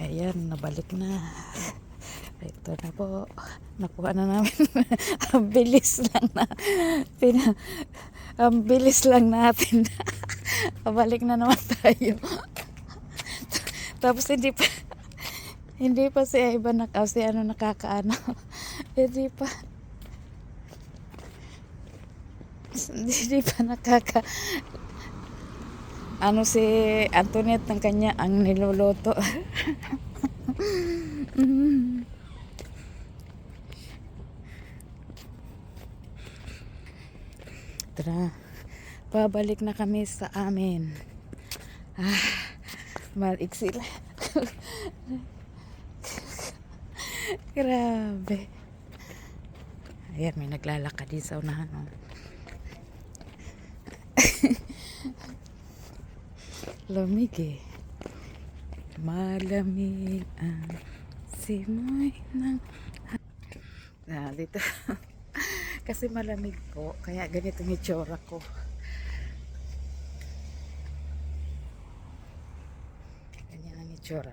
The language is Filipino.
Ayan, nabalik na. Ito na po. Nakuha na namin. ang bilis lang na. Pina, ang bilis lang natin. Pabalik na naman tayo. Tapos hindi pa hindi pa si Ivan na kasi ano nakakaano. hindi pa hindi pa nakaka ano si Antoinette ng kanya ang niluluto. Tara, pabalik na kami sa amin. Ah, maliksi. Grabe. Ayan, may naglalakad din sa unahan. Oh. Lamig eh. Malamig ang simoy ng... Ah. Kasi malamig po, kaya ganito ang itsura ko. Ganyan ang itsura.